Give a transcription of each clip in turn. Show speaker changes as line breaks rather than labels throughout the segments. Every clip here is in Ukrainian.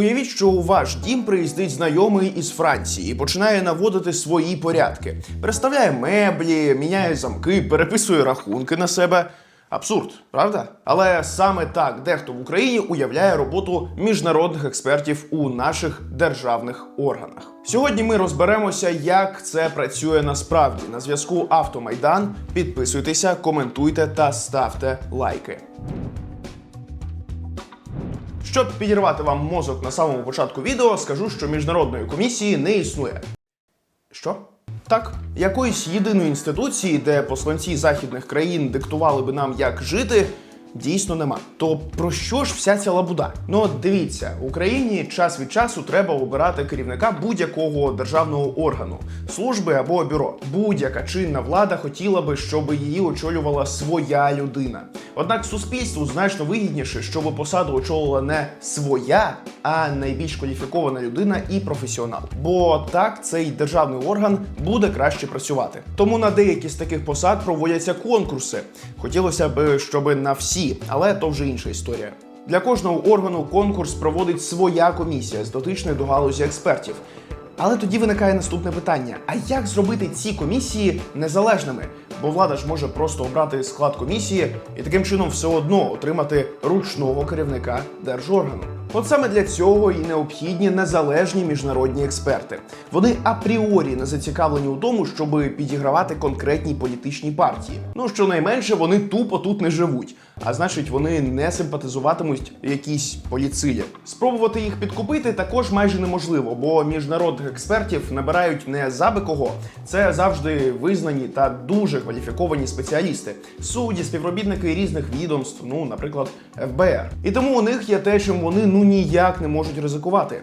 Уявіть, що у ваш дім приїздить знайомий із Франції і починає наводити свої порядки. Переставляє меблі, міняє замки, переписує рахунки на себе. Абсурд, правда? Але саме так дехто в Україні уявляє роботу міжнародних експертів у наших державних органах. Сьогодні ми розберемося, як це працює насправді. На зв'язку Автомайдан. Підписуйтеся, коментуйте та ставте лайки. Щоб підірвати вам мозок на самому початку відео, скажу, що міжнародної комісії не існує. Що? Так, якоїсь єдиної інституції, де посланці західних країн диктували би нам, як жити, дійсно нема. То про що ж вся ця лабуда? Ну от дивіться, в Україні час від часу треба обирати керівника будь-якого державного органу, служби або бюро. Будь-яка чинна влада хотіла би, щоб її очолювала своя людина. Однак суспільству значно вигідніше, щоб посаду очолила не своя, а найбільш кваліфікована людина і професіонал. Бо так цей державний орган буде краще працювати. Тому на деякі з таких посад проводяться конкурси. Хотілося б, щоб на всі, але то вже інша історія. Для кожного органу конкурс проводить своя комісія з дотичної до галузі експертів. Але тоді виникає наступне питання: а як зробити ці комісії незалежними? Бо влада ж може просто обрати склад комісії і таким чином все одно отримати ручного керівника держоргану. От саме для цього і необхідні незалежні міжнародні експерти. Вони апріорі не зацікавлені у тому, щоб підігравати конкретній політичній партії. Ну щонайменше вони тупо тут не живуть, а значить, вони не симпатизуватимуть якійсь поліцилі. Спробувати їх підкупити також майже неможливо, бо міжнародних експертів набирають не заби кого. Це завжди визнані та дуже кваліфіковані спеціалісти, судді, співробітники різних відомств, ну, наприклад, ФБР. І тому у них є те, чим вони ну ніяк не можуть ризикувати.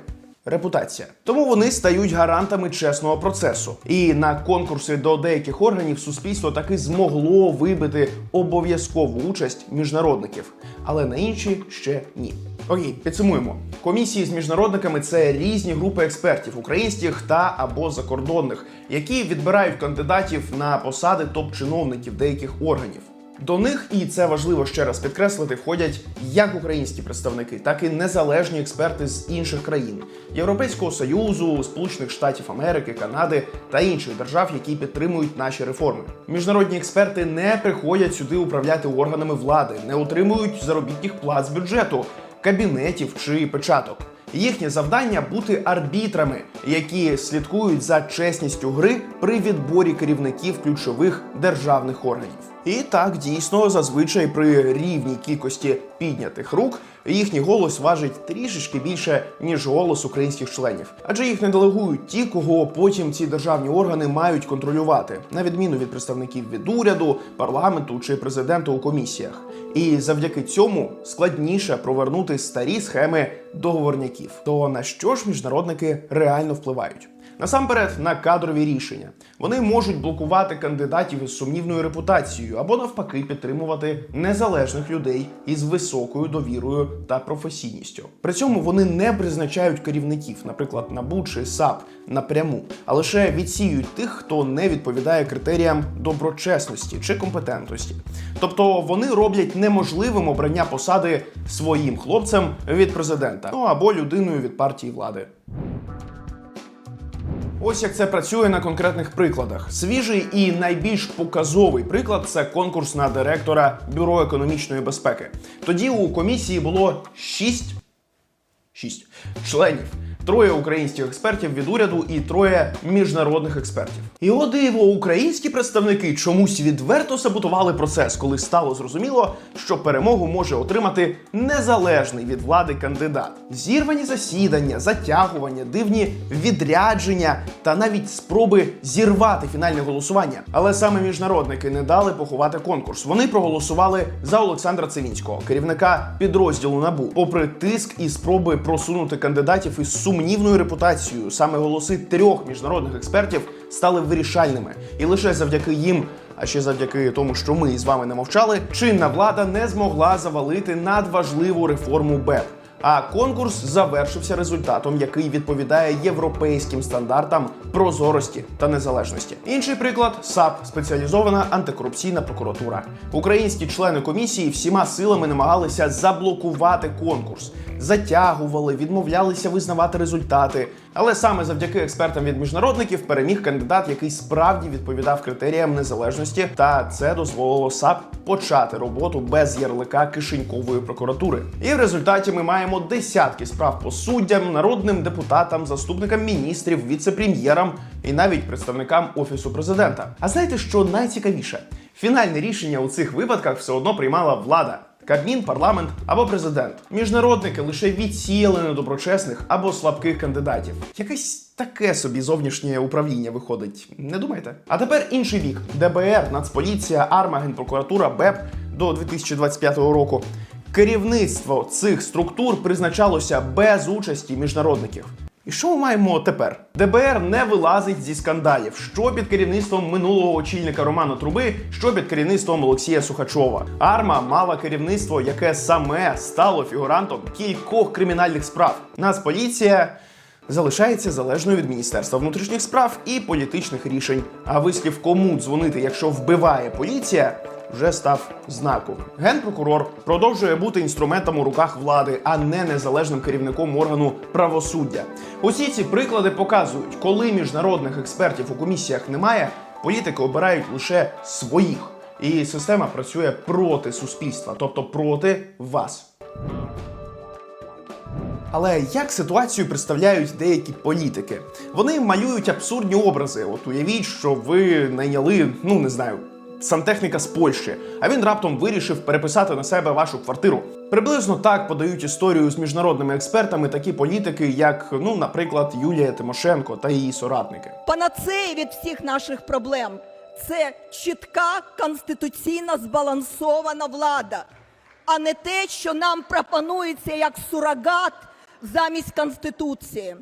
Репутація. Тому вони стають гарантами чесного процесу. І на конкурси до деяких органів суспільство таки змогло вибити обов'язкову участь міжнародників, але на інші ще ні. Окей, підсумуємо. Комісії з міжнародниками це різні групи експертів, українських та або закордонних, які відбирають кандидатів на посади топ-чиновників деяких органів. До них, і це важливо ще раз підкреслити, входять як українські представники, так і незалежні експерти з інших країн Європейського союзу, Сполучених Штатів Америки, Канади та інших держав, які підтримують наші реформи. Міжнародні експерти не приходять сюди управляти органами влади, не отримують заробітних плат з бюджету, кабінетів чи печаток. Їхнє завдання бути арбітрами, які слідкують за чесністю гри при відборі керівників ключових державних органів. І так дійсно зазвичай при рівній кількості піднятих рук їхній голос важить трішечки більше ніж голос українських членів, адже їх не делегують ті, кого потім ці державні органи мають контролювати, на відміну від представників від уряду, парламенту чи президента у комісіях. І завдяки цьому складніше провернути старі схеми договорняків. То на що ж міжнародники реально впливають? Насамперед на кадрові рішення вони можуть блокувати кандидатів із сумнівною репутацією або навпаки підтримувати незалежних людей із високою довірою та професійністю. При цьому вони не призначають керівників, наприклад, НАБУ чи САП напряму, а лише відсіюють тих, хто не відповідає критеріям доброчесності чи компетентності. Тобто вони роблять неможливим обрання посади своїм хлопцем від президента, ну або людиною від партії влади. Ось як це працює на конкретних прикладах. Свіжий і найбільш показовий приклад це конкурс на директора Бюро економічної безпеки. Тоді у комісії було 6, 6 членів. Троє українських експертів від уряду і троє міжнародних експертів. І о диво, українські представники чомусь відверто саботували процес, коли стало зрозуміло, що перемогу може отримати незалежний від влади кандидат. Зірвані засідання, затягування, дивні відрядження та навіть спроби зірвати фінальне голосування. Але саме міжнародники не дали поховати конкурс. Вони проголосували за Олександра Цивінського, керівника підрозділу НАБУ, попри тиск і спроби просунути кандидатів із сумнівною репутацією. Саме голоси трьох міжнародних експертів стали вирішальними, і лише завдяки їм. А ще завдяки тому, що ми з вами не мовчали, чинна влада не змогла завалити надважливу реформу БЕП. А конкурс завершився результатом, який відповідає європейським стандартам прозорості та незалежності. Інший приклад САП спеціалізована антикорупційна прокуратура. Українські члени комісії всіма силами намагалися заблокувати конкурс, затягували, відмовлялися визнавати результати. Але саме завдяки експертам від міжнародників переміг кандидат, який справді відповідав критеріям незалежності, та це дозволило САП почати роботу без ярлика кишенькової прокуратури. І в результаті ми маємо десятки справ по суддям, народним депутатам, заступникам міністрів, віце-прем'єрам і навіть представникам офісу президента. А знаєте, що найцікавіше? Фінальне рішення у цих випадках все одно приймала влада. Кабмін, парламент або президент. Міжнародники лише відсіяли недоброчесних або слабких кандидатів. Якесь таке собі зовнішнє управління виходить. Не думаєте? А тепер інший бік: ДБР, Нацполіція, АРМА, Генпрокуратура, БЕП до 2025 року. Керівництво цих структур призначалося без участі міжнародників. І що ми маємо тепер? ДБР не вилазить зі скандалів, що під керівництвом минулого очільника Романа Труби, що під керівництвом Олексія Сухачова. Арма мала керівництво, яке саме стало фігурантом кількох кримінальних справ. Нацполіція залишається залежною від Міністерства внутрішніх справ і політичних рішень. А вислів кому дзвонити, якщо вбиває поліція, вже став знаковим. Генпрокурор продовжує бути інструментом у руках влади, а не незалежним керівником органу правосуддя. Усі ці приклади показують, коли міжнародних експертів у комісіях немає, політики обирають лише своїх, і система працює проти суспільства, тобто проти вас. Але як ситуацію представляють деякі політики? Вони малюють абсурдні образи. От уявіть, що ви найняли, ну не знаю, сантехніка з Польщі, а він раптом вирішив переписати на себе вашу квартиру. Приблизно так подають історію з міжнародними експертами такі політики, як, ну, наприклад, Юлія Тимошенко та її соратники.
Панацея від всіх наших проблем це чітка конституційно збалансована влада, а не те, що нам пропонується як сурогат замість конституції.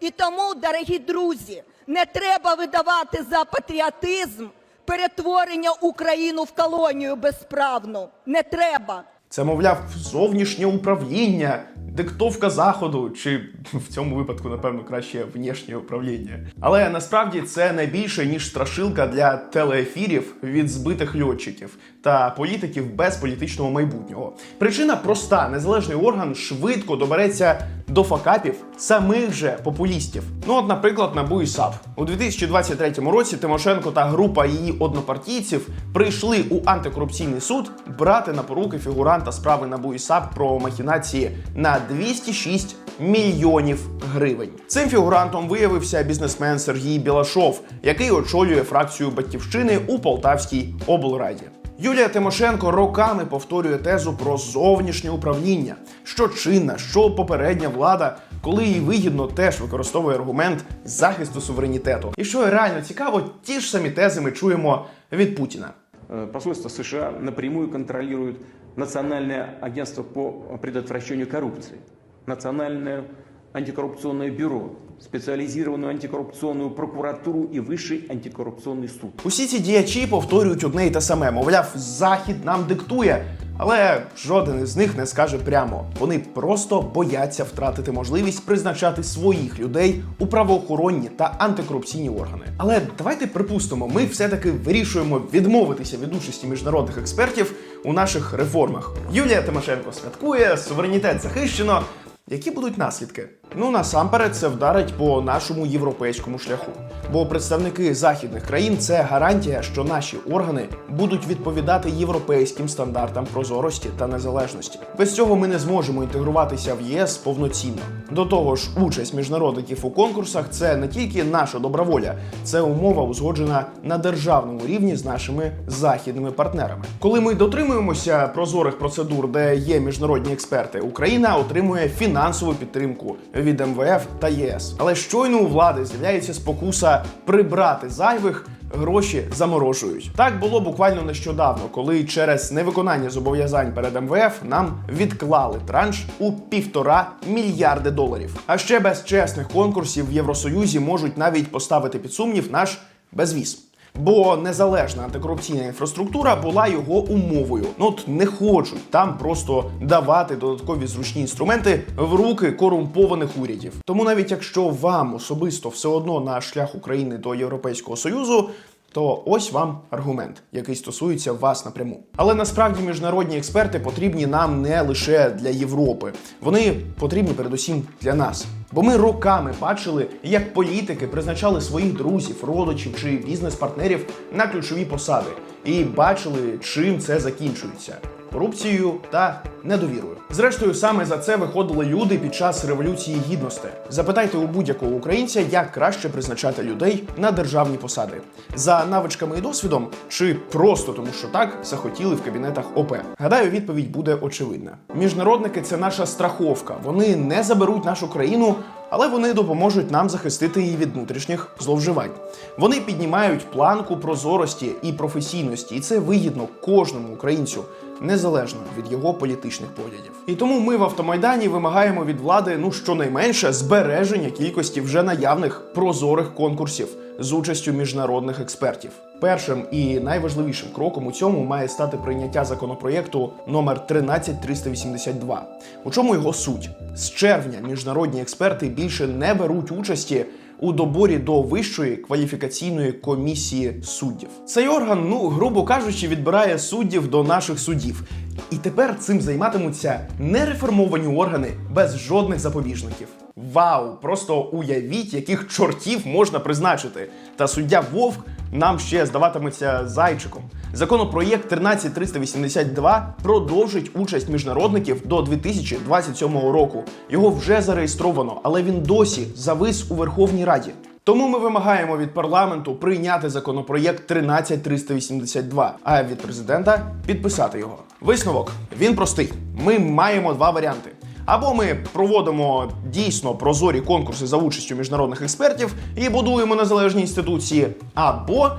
І тому, дорогі друзі, не треба видавати за патріотизм перетворення Україну в колонію безправну. Не треба.
Це, мовляв, зовнішнє управління, диктовка заходу, чи в цьому випадку, напевно, краще внішнє управління. Але насправді це не більше ніж страшилка для телеефірів від збитих льотчиків та політиків без політичного майбутнього. Причина проста: незалежний орган швидко добереться до факапів самих же популістів. Ну, от, наприклад, НАБУ і САП. у 2023 році Тимошенко та група її однопартійців прийшли у антикорупційний суд брати на поруки фігуранта справи НАБУ і САП про махінації на 206 мільйонів гривень. Цим фігурантом виявився бізнесмен Сергій Білашов, який очолює фракцію батьківщини у Полтавській облраді. Юлія Тимошенко роками повторює тезу про зовнішнє управління, що чинна, що попередня влада, коли їй вигідно, теж використовує аргумент захисту суверенітету. І що реально цікаво, ті ж самі тези ми чуємо від Путіна.
Э, Посольство США напрямую контролирует Национальное агентство по предотвращению коррупции, Национальное антикоррупционное бюро, специализированную антикоррупционную прокуратуру и Высший антикоррупционный суд.
Усі ці діячі повторюють одне й те саме. Мовляв, захід нам диктує. Але жоден із них не скаже прямо. Вони просто бояться втратити можливість призначати своїх людей у правоохоронні та антикорупційні органи. Але давайте припустимо, ми все-таки вирішуємо відмовитися від участі міжнародних експертів у наших реформах. Юлія Тимошенко святкує, суверенітет захищено. Які будуть наслідки? Ну насамперед це вдарить по нашому європейському шляху. Бо представники західних країн це гарантія, що наші органи будуть відповідати європейським стандартам прозорості та незалежності. Без цього ми не зможемо інтегруватися в ЄС повноцінно. До того ж, участь міжнародників у конкурсах це не тільки наша добра воля, це умова узгоджена на державному рівні з нашими західними партнерами. Коли ми дотримуємося прозорих процедур, де є міжнародні експерти, Україна отримує фінансову підтримку від МВФ та єС. Але щойно у влади з'являється спокуса прибрати зайвих. Гроші заморожують. Так було буквально нещодавно, коли через невиконання зобов'язань перед МВФ нам відклали транш у півтора мільярди доларів. А ще без чесних конкурсів в Євросоюзі можуть навіть поставити під сумнів наш безвіз. Бо незалежна антикорупційна інфраструктура була його умовою. Ну от не хочуть там просто давати додаткові зручні інструменти в руки корумпованих урядів. Тому навіть якщо вам особисто все одно на шлях України до Європейського Союзу. То ось вам аргумент, який стосується вас напряму. Але насправді міжнародні експерти потрібні нам не лише для Європи, вони потрібні передусім для нас. Бо ми роками бачили, як політики призначали своїх друзів, родичів чи бізнес-партнерів на ключові посади, і бачили, чим це закінчується корупцією та недовірою. Зрештою, саме за це виходили люди під час революції гідності. Запитайте у будь-якого українця, як краще призначати людей на державні посади за навичками і досвідом, чи просто тому, що так захотіли в кабінетах ОП. Гадаю, відповідь буде очевидна. Міжнародники це наша страховка. Вони не заберуть нашу країну. Але вони допоможуть нам захистити її від внутрішніх зловживань. Вони піднімають планку прозорості і професійності, і це вигідно кожному українцю, незалежно від його політичних поглядів. І тому ми в автомайдані вимагаємо від влади ну щонайменше збереження кількості вже наявних прозорих конкурсів з участю міжнародних експертів. Першим і найважливішим кроком у цьому має стати прийняття законопроєкту номер 13382. У чому його суть? З червня міжнародні експерти більше не беруть участі у доборі до вищої кваліфікаційної комісії суддів. Цей орган, ну грубо кажучи, відбирає суддів до наших судів. І тепер цим займатимуться нереформовані органи без жодних запобіжників. Вау! Просто уявіть, яких чортів можна призначити. Та суддя Вовк нам ще здаватиметься зайчиком. Законопроєкт 13382 продовжить участь міжнародників до 2027 року. Його вже зареєстровано, але він досі завис у Верховній Раді. Тому ми вимагаємо від парламенту прийняти законопроєкт 13382, а від президента підписати його. Висновок він простий. Ми маємо два варіанти. Або ми проводимо дійсно прозорі конкурси за участю міжнародних експертів і будуємо незалежні інституції, або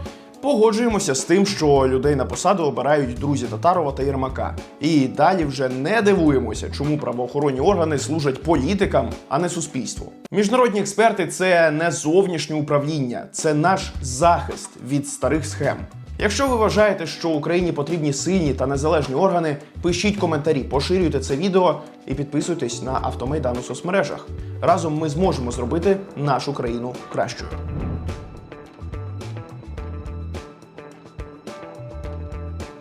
погоджуємося з тим, що людей на посаду обирають друзі Татарова та Єрмака. І далі вже не дивуємося, чому правоохоронні органи служать політикам, а не суспільству. Міжнародні експерти це не зовнішнє управління, це наш захист від старих схем. Якщо ви вважаєте, що Україні потрібні сильні та незалежні органи, пишіть коментарі, поширюйте це відео і підписуйтесь на автомайдан соцмережах. Разом ми зможемо зробити нашу країну кращою.